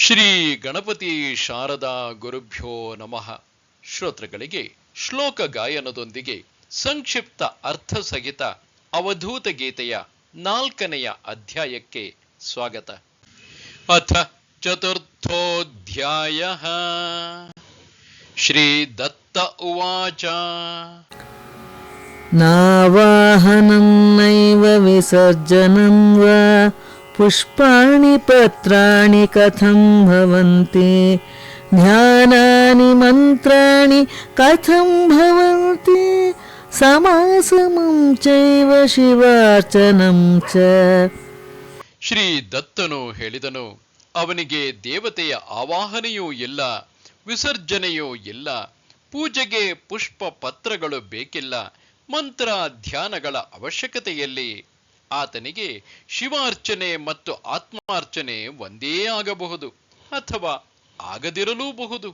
ಶ್ರೀ ಗಣಪತಿ ಶಾರದಾ ಗುರುಭ್ಯೋ ನಮಃ. ಶ್ರೋತೃಗಳಿಗೆ ಶ್ಲೋಕ ಗಾಯನದೊಂದಿಗೆ ಸಂಕ್ಷಿಪ್ತ ಅರ್ಥ ಸಹಿತ ಅವಧೂತ ಗೀತೆಯ ನಾಲ್ಕನೆಯ ಅಧ್ಯಾಯಕ್ಕೆ ಸ್ವಾಗತ. ಅಥ ಚತುರ್ಥೋಧ್ಯಾಯ. ಶ್ರೀ ದತ್ತ ಉವಾಚ. ನಾವಾಹನಂ ನೈವ ವಿಸರ್ಜನಂ ವಾ पुष्पाणि पत्राणि कथं भवन्ति ध्यानानि मन्त्राणि कथं भवन्ति समासमं चैव शिवार्चनं च ಶ್ರೀ ದತ್ತನು ಹೇಳಿದನು ಅವನಿಗೆ ದೇವತೆಯ ಆವಾಹನೆಯೂ ಇಲ್ಲ ವಿಸರ್ಜನೆಯೂ ಇಲ್ಲ ಪೂಜೆಗೆ ಪುಷ್ಪ ಪತ್ರಗಳು ಬೇಕಿಲ್ಲ ಮಂತ್ರ ಧ್ಯಾನಗಳ ಅವಶ್ಯಕತೆಯಲ್ಲಿ ಆತನಿಗೆ ಶಿವಾರ್ಚನೆ ಮತ್ತು ಆತ್ಮಾರ್ಚನೆ ಒಂದೇ ಆಗಬಹುದು ಅಥವಾ ಆಗದಿರಲೂಬಹುದು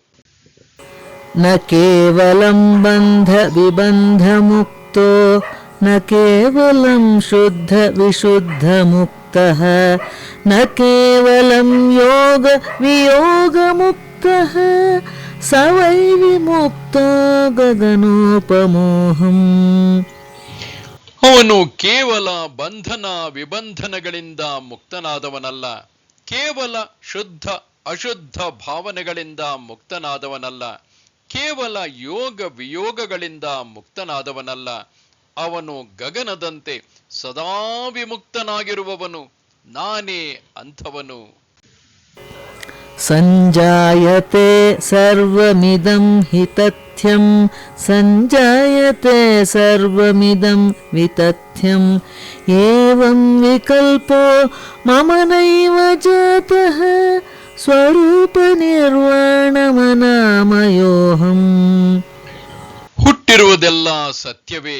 न केवलं बन्धविबन्धमुक्तो न केवलं शुद्धविशुद्धमुक्तः न केवलं योगवियोगमुक्तः स वै विमुक्तो गगनोपमोहम् ಅವನು ಕೇವಲ ಬಂಧನ ವಿಬಂಧನಗಳಿಂದ ಮುಕ್ತನಾದವನಲ್ಲ, ಕೇವಲ ಶುದ್ಧ ಅಶುದ್ಧ ಭಾವನೆಗಳಿಂದ ಮುಕ್ತನಾದವನಲ್ಲ, ಕೇವಲ ಯೋಗ ವಿಯೋಗಗಳಿಂದ ಮುಕ್ತನಾದವನಲ್ಲ. ಅವನು ಗಗನದಂತೆ ಸದಾ ವಿಮುಕ್ತನಾಗಿರುವವನು, ನಾನೇ ಅಂಥವನು. ಸಂಜಾಯತೆ ಸರ್ವಮಿದಂ ಹಿತತ್ तथ्यं सञ्जायते सर्वमिदं वितथ्यम् एवं विकल्पो मम नैव जातः स्वरूपनिर्वाणमनामयोऽहम् ಹುಟ್ಟಿರುವುದೆಲ್ಲ ಸತ್ಯವೇ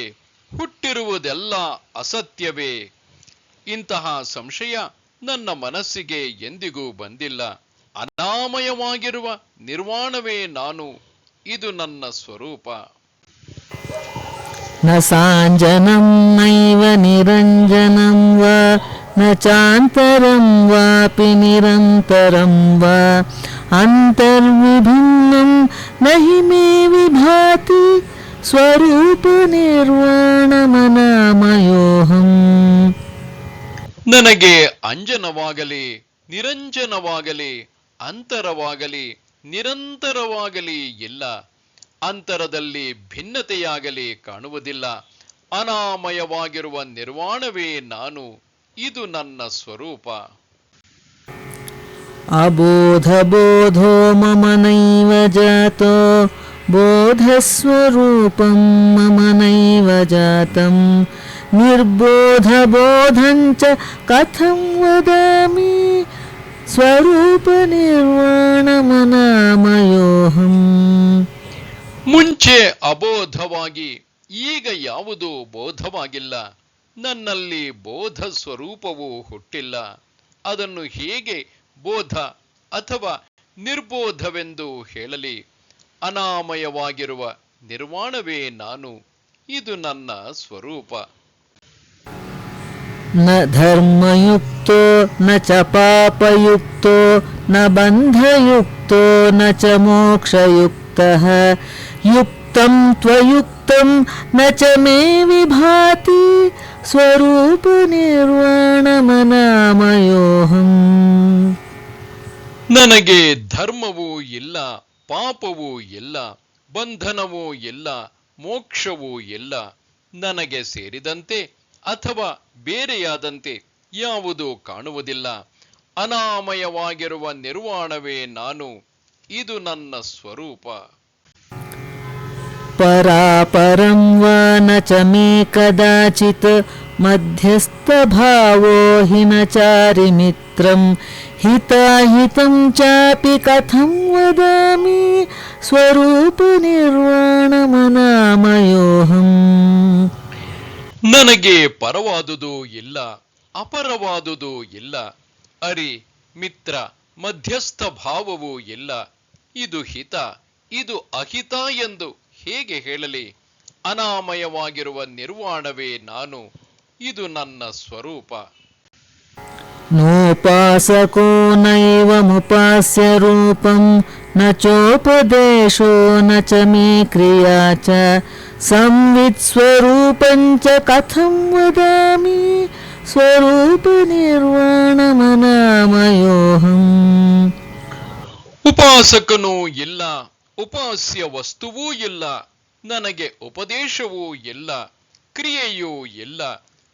ಹುಟ್ಟಿರುವುದೆಲ್ಲ ಅಸತ್ಯವೇ ಇಂತಹ ಸಂಶಯ ನನ್ನ ಮನಸ್ಸಿಗೆ ಎಂದಿಗೂ ಬಂದಿಲ್ಲ ಅನಾಮಯವಾಗಿರುವ ನಿರ್ವಾಣವೇ ನಾನು ಇದು ನನ್ನ ಸ್ವರೂಪ. ನ ಸಾಂಜನಂ ನೈವ ನಿರಂಜನಂ ನ ಚಾಂತರಂ ವಾಪಿ ನಿರಂತರಂ ವ. ಅಂತರ್ವಿಭಿನ್ನಂ ನಹಿ ಮೇ ವಿಭಾತಿ ಸ್ವರೂಪ ನಿರ್ವಾಣಮನಾಮಯೋಹಂ ನನಗೆ ಅಂಜನವಾಗಲಿ ನಿರಂಜನವಾಗಲಿ ಅಂತರವಾಗಲಿ ನಿರಂತರವಾಗಲಿ ಇಲ್ಲ ಅಂತರದಲ್ಲಿ ಭಿನ್ನತೆಯಾಗಲಿ ಕಾಣುವುದಿಲ್ಲ ಅನಾಮಯವಾಗಿರುವ ನಿರ್ವಾಣವೇ ನಾನು ಇದು ನನ್ನ ಸ್ವರೂಪ अबोधबोधो मम नैव जातो बोधस्वरूपं मम नैव जातं निर्बोधबोधं च कथं वदामि ಸ್ವರೂಪನಿರ್ವಾಣಮನಾಮಯೋಹಂ ಮುಂಚೆ ಅಬೋಧವಾಗಿ, ಈಗ ಯಾವುದು ಬೋಧವಾಗಿಲ್ಲ. ನನ್ನಲ್ಲಿ ಬೋಧ ಸ್ವರೂಪವು ಹುಟ್ಟಿಲ್ಲ. ಅದನ್ನು ಹೇಗೆ ಬೋಧ ಅಥವಾ ನಿರ್ಬೋಧವೆಂದು ಹೇಳಲಿ. ಅನಾಮಯವಾಗಿರುವ ನಿರ್ವಾಣವೇ ನಾನು. ಇದು ನನ್ನ ಸ್ವರೂಪ. ನ ಧರ್ಮಯುಕ್ತೋ, ನ ಚ ಪಾಪಯುಕ್ತೋ, ನ ಬಂಧಯುಕ್ತೋ, ನ ಚ ಮೋಕ್ಷಯುಕ್ತಃ. ಯುಕ್ತಂ ತ್ವಯುಕ್ತಂ, ನ ಚ ಮೇ ವಿಭಾತಿ ಸ್ವರೂಪನಿರ್ವಾಣಮನಾಮಯೋಹಂ ನನಗೆ ಧರ್ಮವೂ ಇಲ್ಲ, ಪಾಪವೂ ಇಲ್ಲ, ಬಂಧನವೂ ಇಲ್ಲ, ಮೋಕ್ಷವೂ ಇಲ್ಲ. ನನಗೆ ಸೇರಿದಂತೆ ಅಥವಾ ಬೇರೆಯಾದಂತೆ ಯಾವುದೂ ಕಾಣುವುದಿಲ್ಲ. ಅನಾಮಯವಾಗಿರುವ ನಿರ್ವಾಣವೇ ನಾನು. ಇದು ನನ್ನ ಸ್ವರೂಪ. ಪರಾಪರಂ ವ ಚ ಮೇ ಕದಾಚಿತ್ ಮಧ್ಯಸ್ಥಭಾವೋ ಮಿತ್ರಂ. ಚಾಪಿ ಕಥಂ ವದಾಮಿ ಸ್ವರೂಪ ಸ್ವರೂಪನಿರ್ವಾಣಮನಾಮಯೋಹಂ ನನಗೆ ಪರವಾದುದು ಇಲ್ಲ ಅಪರವಾದುದು ಇಲ್ಲ ಅರಿ ಮಿತ್ರ ಮಧ್ಯಸ್ಥ ಭಾವವೂ ಇಲ್ಲ ಇದು ಹಿತ ಇದು ಅಹಿತ ಎಂದು ಹೇಗೆ ಹೇಳಲಿ ಅನಾಮಯವಾಗಿರುವ ನಿರ್ವಾಣವೇ ನಾನು ಇದು ನನ್ನ ಸ್ವರೂಪ नोपासको नैवमुपास्य रूपं न चोपदेशो न च मे क्रिया च संवित्स्वरूपं च कथं वदामि स्वरूपनिर्वाणमनामयोऽहम् ಉಪಾಸಕನೂ ಇಲ್ಲ ಉಪಾಸ್ಯ ವಸ್ತುವೂ ಇಲ್ಲ ನನಗೆ ಉಪದೇಶವೂ ಇಲ್ಲ ಕ್ರಿಯೆಯೂ ಇಲ್ಲ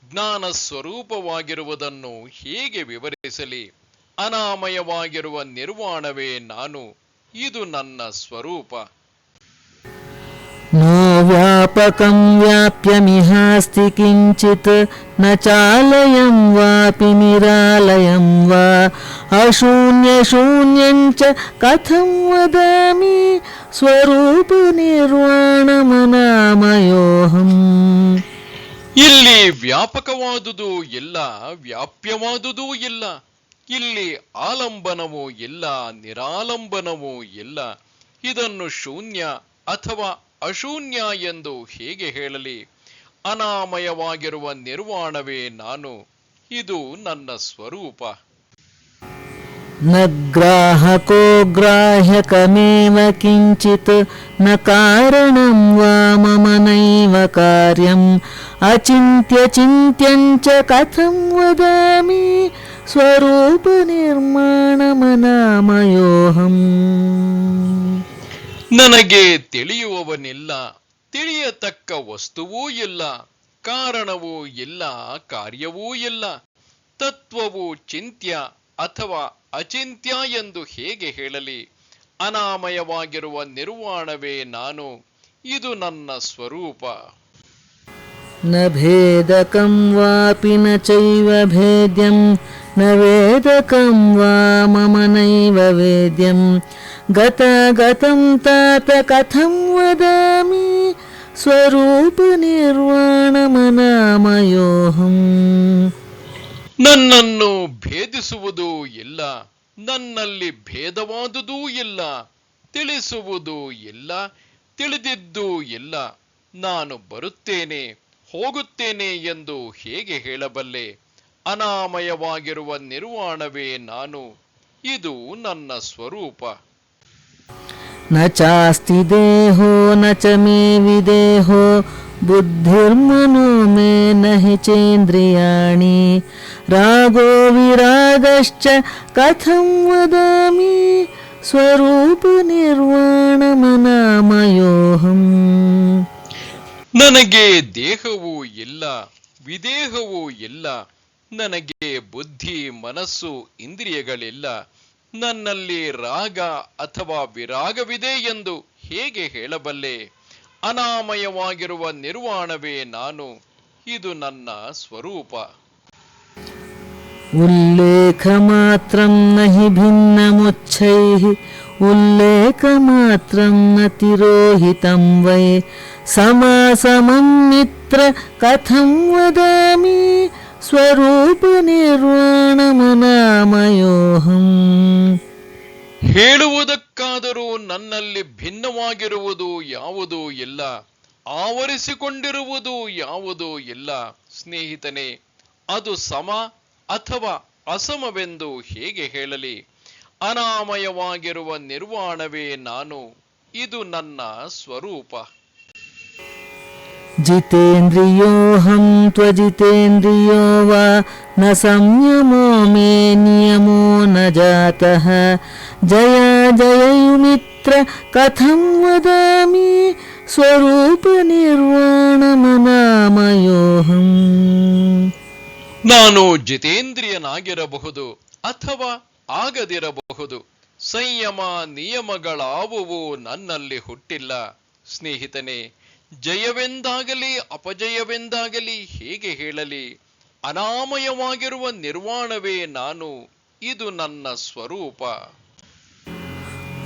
ಜ್ಞಾನ ಸ್ವರೂಪವಾಗಿರುವುದನ್ನು ಹೇಗೆ ವಿವರಿಸಲಿ ಅನಾಮಯವಾಗಿರುವ ನಿರ್ವಾಣವೇ ನಾನು ಇದು ನನ್ನ ಸ್ವರೂಪ नो व्यापकं व्याप्यमिहास्ति किञ्चित् न चालयं वापि निरालयं वा अशून्यशून्यं च कथं वदामि स्वरूपनिर्वाणमनामयोऽहम् ಇಲ್ಲಿ ವ್ಯಾಪಕವಾದುದು ಇಲ್ಲ ವ್ಯಾಪ್ಯವಾದುದೂ ಇಲ್ಲ ಇಲ್ಲಿ ಆಲಂಬನವೂ ಇಲ್ಲ, ನಿರಾಲಂಬನವೂ ಇಲ್ಲ, ಇದನ್ನು ಶೂನ್ಯ ಅಥವಾ ಅಶೂನ್ಯ ಎಂದು ಹೇಗೆ ಹೇಳಲಿ? ಅನಾಮಯವಾಗಿರುವ ನಿರ್ವಾಣವೇ ನಾನು, ಇದು ನನ್ನ ಸ್ವರೂಪ. ನ ಗ್ರಾಹಕೋ ಗ್ರಾಹ್ಯಕಮೇವ ಕಿಂಚಿತ್, ನ ಕಾರಣ ಮಮನೈವ ಮಮ ನೈವ ಕಾರ್ಯಂ, ಅಚಿಂತ್ಯ ಚಿಂತ್ಯಂಚ ಕಥಂ ವದಾಮಿ. ಸ್ವರೂಪ ನಿರ್ಮಾಣ ಮನಾಮಯೋಹಂ. ನನಗೆ ತಿಳಿಯುವವನಿಲ್ಲ ತಿಳಿಯತಕ್ಕ ವಸ್ತುವೂ ಇಲ್ಲ ಕಾರಣವೂ ಇಲ್ಲ ಕಾರ್ಯವೂ ಇಲ್ಲ ತತ್ವವು ಚಿಂತ್ಯ ಅಥವಾ ಅಚಿಂತ್ಯ ಎಂದು ಹೇಗೆ ಹೇಳಲಿ? ಅನಾಮಯವಾಗಿರುವ ನಿರ್ವಾಣವೇ ನಾನು ಇದು ನನ್ನ ಸ್ವರೂಪ. ನ ಭೇದಕಂ ವಾಪಿ ನ ಚೈವ ಭೇದ್ಯಂ न वेदकं वा मम नैव वेद्यं गतागतं तात कथं वदामि स्वरूपनिर्वाणमनामयोऽहम् ನನ್ನನ್ನು ಭೇದಿಸುವುದೂ ಇಲ್ಲ ನನ್ನಲ್ಲಿ ಭೇದವಾದುದೂ ಇಲ್ಲ ತಿಳಿಸುವುದೂ ಇಲ್ಲ ತಿಳಿದಿದ್ದೂ ಇಲ್ಲ ನಾನು ಬರುತ್ತೇನೆ ಹೋಗುತ್ತೇನೆ ಎಂದು ಹೇಗೆ ಹೇಳಬಲ್ಲೆ ಅನಾಮಯವಾಗಿರುವ ನಿರ್ವಾಣವೇ ನಾನು ಇದು ನನ್ನ ಸ್ವರೂಪ. ನ ಚಾಸ್ತಿ ದೇಹೋ ನ ಚ ಮೇ ವಿದೇಹೋ ಬುದ್ಧಿರ್ಮನೋ ಮೇ ನಹಿ ಚೇಂದ್ರಿಯಾಣಿ. ರಾಗೋ ವಿರಾಗಶ್ಚ ಕಥಂ ವದಾಮಿ ಸ್ವರೂಪ ನಿರ್ವಾಣ ನಿರ್ವಾಣಮನಾಮಯೋಹಂ ನನಗೆ ದೇಹವೂ ಇಲ್ಲ ವಿದೇಹವೂ ಇಲ್ಲ ನನಗೆ ಬುದ್ಧಿ, ಮನಸ್ಸು, ಇಂದ್ರಿಯಗಳಿಲ್ಲ. ನನ್ನಲ್ಲಿ ರಾಗ ಅಥವಾ ವಿರಾಗವಿದೆ ಎಂದು ಹೇಗೆ ಹೇಳಬಲ್ಲೆ? ಅನಾಮಯವಾಗಿರುವ ನಿರ್ವಾಣವೇ ನಾನು. ಇದು ನನ್ನ ಸ್ವರೂಪ. ಉಲ್ಲೇಖ ಮಾತ್ರ ನಹಿ ಭಿನ್ನ ಮುಚ್ಛೈ ಉಲ್ಲೇಖ ಮಾತ್ರ ತಿರೋಹಿತಂ ವೈ. ಕಥಂ ವದಾಮಿ. ಸ್ವರೂಪ ಸ್ವರೂಪನಿರ್ವಾಣಮನಾಮಯೋಹಂ ಹೇಳುವುದಕ್ಕಾದರೂ ನನ್ನಲ್ಲಿ ಭಿನ್ನವಾಗಿರುವುದು ಯಾವುದು ಇಲ್ಲ, ಆವರಿಸಿಕೊಂಡಿರುವುದು ಯಾವುದು ಇಲ್ಲ, ಸ್ನೇಹಿತನೇ, ಅದು ಸಮ ಅಥವಾ ಅಸಮವೆಂದು ಹೇಗೆ ಹೇಳಲಿ? ಅನಾಮಯವಾಗಿರುವ ನಿರ್ವಾಣವೇ ನಾನು, ಇದು ನನ್ನ ಸ್ವರೂಪ. जितेन्द्रियोऽहं त्वजितेन्द्रियो वा न संयमो मे नियमो न जातः जया जययुमित्र कथं वदामि स्वरूपनिर्वाणमनामयोऽहम् ನಾನು ಜಿತೇಂದ್ರಿಯನಾಗಿರಬಹುದು ಅಥವಾ ಆಗದಿರಬಹುದು ಸಂಯಮ ನಿಯಮಗಳಾವುವು ನನ್ನಲ್ಲಿ ಹುಟ್ಟಿಲ್ಲ ಸ್ನೇಹಿತನೇ ಜಯವೆಂದಾಗಲಿ, ಅಪಜಯವೆಂದಾಗಲಿ ಹೇಗೆ ಹೇಳಲಿ, ಅನಾಮಯವಾಗಿರುವ ನಿರ್ವಾಣವೇ ನಾನು, ಇದು ನನ್ನ ಸ್ವರೂಪ.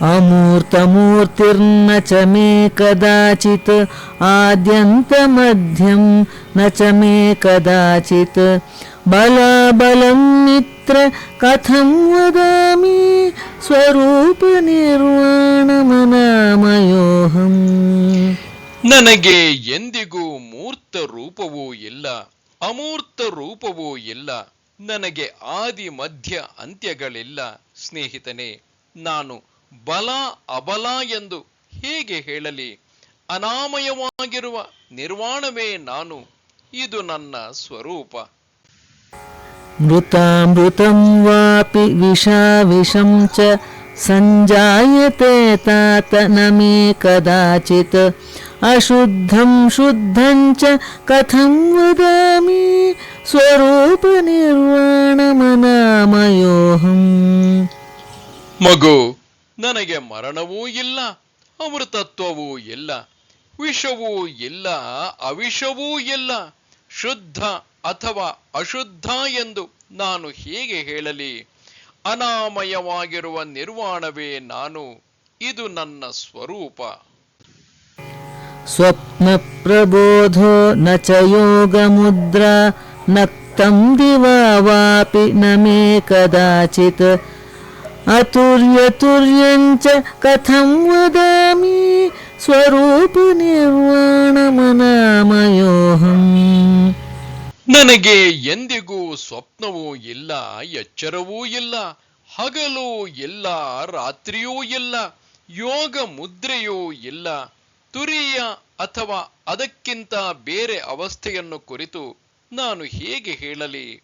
ಅಮೂರ್ತಮೂರ್ತಿರ್ನ ಚ ಮೇ ಕದಾಚಿತ್, ಆದ್ಯಂತ ಮಧ್ಯಂ ನ ಚ ಮೇ ಕದಾಚಿತ್. ಬಲಬಲಂ ಮಿತ್ರ ಕಥಂ ವದಾಮಿ, ಸ್ವರೂಪ ನಿರ್ವಾಣಮನಾಮಯೋಹಂ ನನಗೆ ಎಂದಿಗೂ ಮೂರ್ತ ರೂಪವೂ ಇಲ್ಲ, ಅಮೂರ್ತ ರೂಪವೂ ಇಲ್ಲ, ನನಗೆ ಆದಿ ಮಧ್ಯ ಅಂತ್ಯಗಳಿಲ್ಲ ಸ್ನೇಹಿತನೇ. ನಾನು ಬಲ ಅಬಲ ಎಂದು ಹೇಗೆ ಹೇಳಲಿ? ಅನಾಮಯವಾಗಿರುವ ನಿರ್ವಾಣವೇ ನಾನು, ಇದು ನನ್ನ ಸ್ವರೂಪ. ಮೃತಾಮೃತಂ ವಾಪಿ ವಿಷಾ ವಿಷಂ ಚ सञ्जायते तात न मे कदाचित् अशुद्धं शुद्धं च कथं वदामि स्वरूपनिर्वाणमनामयोऽहम् ಮಗು ನನಗೆ ಮರಣವೂ ಇಲ್ಲ ಅಮೃತತ್ವವೂ ಇಲ್ಲ ವಿಷವೂ ಇಲ್ಲ ಅವಿಷವೂ ಇಲ್ಲ ಶುದ್ಧ ಅಥವಾ ಅಶುದ್ಧ ಎಂದು ನಾನು ಹೇಗೆ ಹೇಳಲಿ ಅನಾಮಯವಾಗಿರುವ ನಿರ್ವಾಣವೇ ನಾನು ಇದು ನನ್ನ ಸ್ವರೂಪ. ಸ್ವಪ್ನ ಪ್ರಬೋಧೋ ನ ಚ ಯೋಗ ಮುದ್ರ ನಕ್ತಂ ದಿವಾಪಿ ನ ಮೇ ಕದಾಚಿತ್. ಅತುರ್ಯತುರ್ಯಂಚ ಕಥಂ ವದಾಮಿ ಸ್ವರೂಪ ನಿರ್ವಾಣಮನಾಮಯೋಹಂ ನನಗೆ ಎಂದಿಗೂ ಸ್ವಪ್ನವೂ ಇಲ್ಲ, ಎಚ್ಚರವೂ ಇಲ್ಲ, ಹಗಲು ಇಲ್ಲ, ರಾತ್ರಿಯೂ ಇಲ್ಲ, ಯೋಗ ಮುದ್ರೆಯೂ ಇಲ್ಲ. ತುರಿಯ ಅಥವಾ ಅದಕ್ಕಿಂತ ಬೇರೆ ಅವಸ್ಥೆಯನ್ನು ಕುರಿತು ನಾನು ಹೇಗೆ ಹೇಳಲಿ?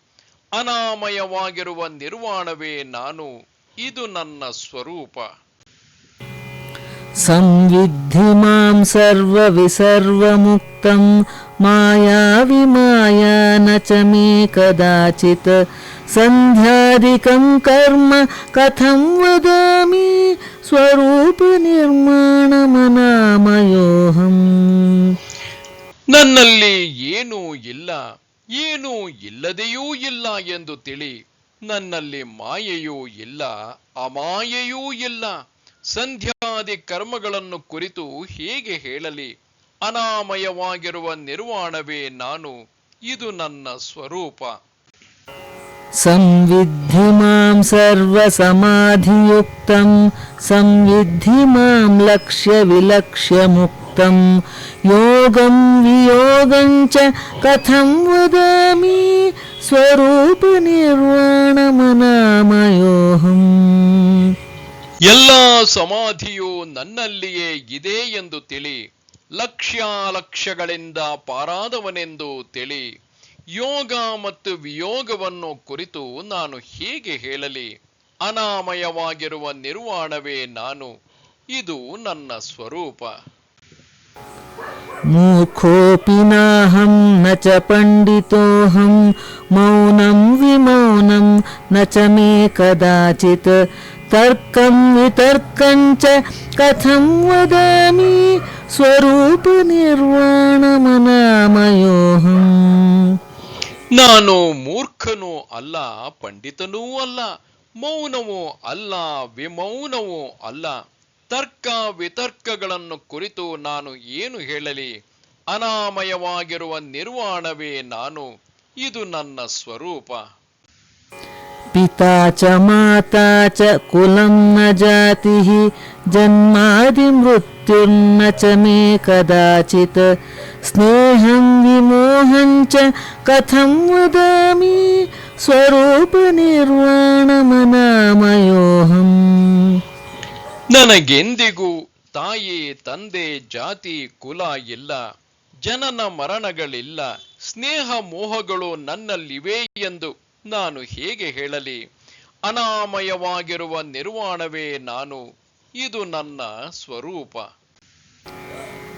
ಅನಾಮಯವಾಗಿರುವ ನಿರ್ವಾಣವೇ ನಾನು, ಇದು ನನ್ನ ಸ್ವರೂಪ. ಸಂವಿಧಿ ಮಾಂ ಸರ್ವ ವಿಸರ್ವ ಮುಕ್ತಂ मायाविमाया न च मे कदाचित् सन्ध्यादिकं कर्म कथं वदामि स्वरूपनिर्माणमनामयोऽहम् ನನ್ನಲ್ಲಿ ಏನೂ ಇಲ್ಲ ಏನೂ ಇಲ್ಲದೆಯೂ ಇಲ್ಲ ಎಂದು ತಿಳಿ ನನ್ನಲ್ಲಿ ಮಾಯೆಯೂ ಇಲ್ಲ ಅಮಾಯೆಯೂ ಇಲ್ಲ ಸಂಧ್ಯಾದಿ ಕರ್ಮಗಳನ್ನು ಕುರಿತು ಹೇಗೆ ಹೇಳಲಿ ಅನಾಮಯವಾಗಿರುವ ನಿರ್ವಾಣವೇ ನಾನು ಇದು ನನ್ನ ಸ್ವರೂಪ. ಸಂವಿಧಿ ಮಾಂ ಸರ್ವಸಮಾಧಿಯುಕ್ತಂ ಸಂವಿಧಿ ಮಾಂ ಲಕ್ಷ್ಯ ವಿಲಕ್ಷ್ಯ ಮುಕ್ತಂ. ಯೋಗಂ ವಿಯೋಗಂ ಕಥಂ ವದಾಮಿ ಸ್ವರೂಪ ನಿರ್ವಾಣಮನಾಮಯೋಹಂ ಎಲ್ಲ ಸಮಾಧಿಯು ನನ್ನಲ್ಲಿಯೇ ಇದೆ ಎಂದು ತಿಳಿ. ಲಕ್ಷ್ಯಾಲಕ್ಷ್ಯಗಳಿಂದ ಪಾರಾದವನೆಂದು ತಿಳಿ ಯೋಗ ಮತ್ತು ವಿಯೋಗವನ್ನು ಕುರಿತು ನಾನು ಹೇಗೆ ಹೇಳಲಿ. ಅನಾಮಯವಾಗಿರುವ ನಿರ್ವಾಣವೇ ನಾನು, ಇದು ನನ್ನ ಸ್ವರೂಪ. ಮೂಖೋಪಿನಾಹಂ ನ ಚ ಪಂಡಿತೋಹಂ, ಮೌನಂ ವಿಮೌನಂ, ನ ಚ ಮೇ ಕದಾಚಿತ್, ತರ್ಕಂ ವಿತರ್ಕಂಚ ಕಥಂ ವದಾಮಿ. ಸ್ವರೂಪ ನಿರ್ವಾಣ ಮನಾಮಯೋಹಂ. ನಾನು ಮೂರ್ಖನೂ ಅಲ್ಲ, ಪಂಡಿತನೂ ಅಲ್ಲ, ಮೌನವೂ ಅಲ್ಲ, ವಿಮೌನವೂ ಅಲ್ಲ. ತರ್ಕ ವಿತರ್ಕಗಳನ್ನು ಕುರಿತು ನಾನು ಏನು ಹೇಳಲಿ? ಅನಾಮಯವಾಗಿರುವ ನಿರ್ವಾಣವೇ ನಾನು, ಇದು ನನ್ನ ಸ್ವರೂಪ. पिता च माता च कुलं न जातिः जन्मादिमृत्युर्न च मे कदाचित् स्नेहं विमोहं च कथं वदामि स्वरूपनिर्वाणमनामयोऽहम् ನನಗೆಂದಿಗೂ ತಾಯಿ ತಂದೆ ಜಾತಿ ಕುಲ ಇಲ್ಲ ಜನನ ಮರಣಗಳಿಲ್ಲ ಸ್ನೇಹ ಮೋಹಗಳು ನನ್ನಲ್ಲಿವೆ ಎಂದು ನಾನು ಹೇಗೆ ಹೇಳಲಿ? ಅನಾಮಯವಾಗಿರುವ ನಿರ್ವಾಣವೇ ನಾನು ಇದು ನನ್ನ ಸ್ವರೂಪ.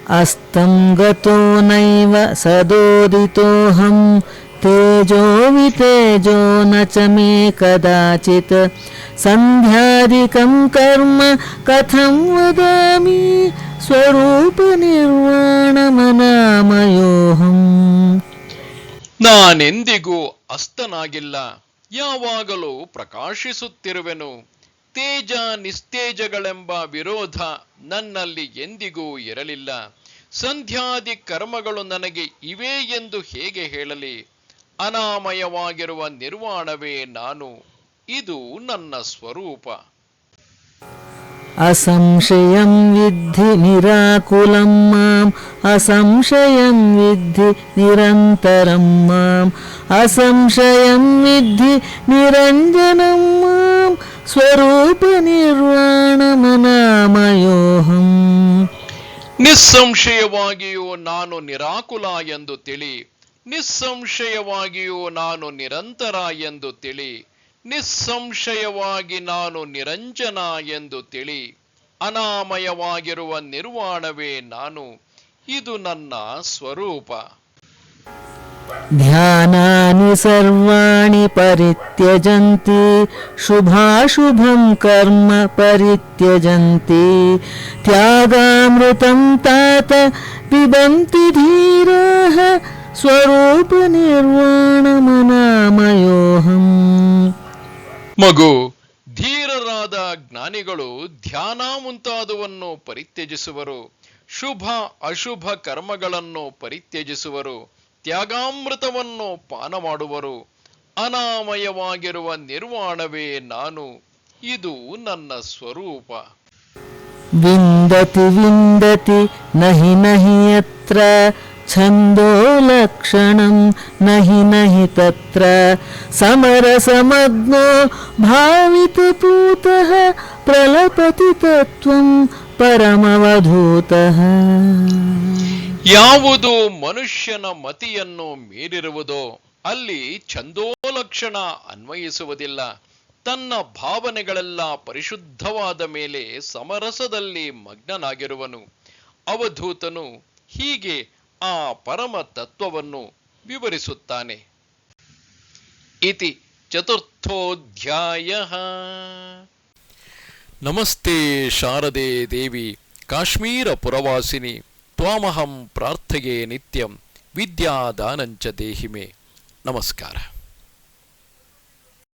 ಅಸ್ತಂಗತೋ ನೈವ ಸದೋದಿತೋಹಂ ತೇಜೋ ವಿತೇಜೋ ನ ಮೇ ಕದಾಚಿತ್. ಸಂಧ್ಯಾಧಿಕಂ ಕರ್ಮ ಕಥಂ ವದಾಮಿ ಸ್ವರೂಪ ನಿರ್ವಾಣಮನಾಮಯೋಹಂ ನಾನೆಂದಿಗೂ ಅಸ್ತನಾಗಿಲ್ಲ ಯಾವಾಗಲೂ ಪ್ರಕಾಶಿಸುತ್ತಿರುವೆನು. ತೇಜ ನಿಸ್ತೇಜಗಳೆಂಬ ವಿರೋಧ ನನ್ನಲ್ಲಿ ಎಂದಿಗೂ ಇರಲಿಲ್ಲ. ಸಂಧ್ಯಾದಿ ಕರ್ಮಗಳು ನನಗೆ ಇವೆ ಎಂದು ಹೇಗೆ ಹೇಳಲಿ? ಅನಾಮಯವಾಗಿರುವ ನಿರ್ವಾಣವೇ ನಾನು. ಇದು ನನ್ನ ಸ್ವರೂಪ. అసంశయం విద్ధి నిరాకులం మాం అసంశయం విద్ధి నిరంతరం మాం అసంశయం విద్ధి నిరంజనం మాం స్వరూప ನಿರ್ವಾಣಮನಾಮಯೋಹಂ ನಿಸ್ಸಂಶಯವಾಗಿಯೂ ನಾನು ನಿರಾಕುಲ ಎಂದು ತಿಳಿ ನಿಸ್ಸಂಶಯವಾಗಿಯೂ ನಾನು ನಿರಂತರ ಎಂದು ತಿಳಿ ನಿಸ್ಸಂಶಯವಾಗಿ ನಾನು ನಿರಂಜನ ಎಂದು ತಿಳಿ, ಅನಾಮಯವಾಗಿರುವ ನಿರ್ವಾಣವೇ ನಾನು, ಇದು ನನ್ನ ಸ್ವರೂಪ. ಧ್ಯಾನಾನಿ ಸರ್ವಾಣಿ ಪರಿತ್ಯಜಂತಿ, ಶುಭಾಶುಭಂ ಕರ್ಮ ಪರಿತ್ಯಜಂತಿ, ತ್ಯಾಗಾಮೃತಂ ತಾತ ಪಿಬಂತಿ ಧೀರಃ, ಸ್ವರೂಪ ನಿರ್ವಾಣಮನಾಮಯೋಹಂ ಮಗು. ಧೀರರಾದ ಜ್ಞಾನಿಗಳು ಧ್ಯಾನ ಮುಂತಾದುವನ್ನು ಪರಿತ್ಯಜಿಸುವರು. ಶುಭ ಅಶುಭ ಕರ್ಮಗಳನ್ನು ಪರಿತ್ಯಜಿಸುವರು. ತ್ಯಾಗಾಮೃತವನ್ನು ಪಾನ ಮಾಡುವರು ಅನಾಮಯವಾಗಿರುವ ನಿರ್ವಾಣವೇ ನಾನು. ಇದು ನನ್ನ ಸ್ವರೂಪ. ವಿಂದತಿ ವಿಂದತಿ ನಹಿ ನಹಿ ಎತ್ರ. हि यत्र छन्दो लक्षणं न हि न हि तत्र समरसमग्नो भावितपूतः प्रलपति तत्त्वं परमवधूतः ಯಾವುದು ಮನುಷ್ಯನ ಮತಿಯನ್ನು ಮೀರಿರುವುದೋ ಅಲ್ಲಿ ಛಂದೋಲಕ್ಷಣ ಅನ್ವಯಿಸುವುದಿಲ್ಲ ತನ್ನ ಭಾವನೆಗಳೆಲ್ಲ ಪರಿಶುದ್ಧವಾದ ಮೇಲೆ ಸಮರಸದಲ್ಲಿ ಮಗ್ನನಾಗಿರುವನು ಅವಧೂತನು ಹೀಗೆ ಆ ಪರಮ ತತ್ವವನ್ನು ವಿವರಿಸುತ್ತಾನೆ. ಇತಿ ಚತುರ್ಥೋಧ್ಯಾಯ. ನಮಸ್ತೆ ಶಾರದೆ ದೇವಿ, ಕಾಶ್ಮೀರ ಪುರವಾಸಿನಿ, ತ್ವಾಮಹಂ ಪ್ರಾರ್ಥೆಯೇ ನಿತ್ಯಂ, ವಿದ್ಯಾದಾನಂಚ ದೇಹಿಮೆ. ನಮಸ್ಕಾರ.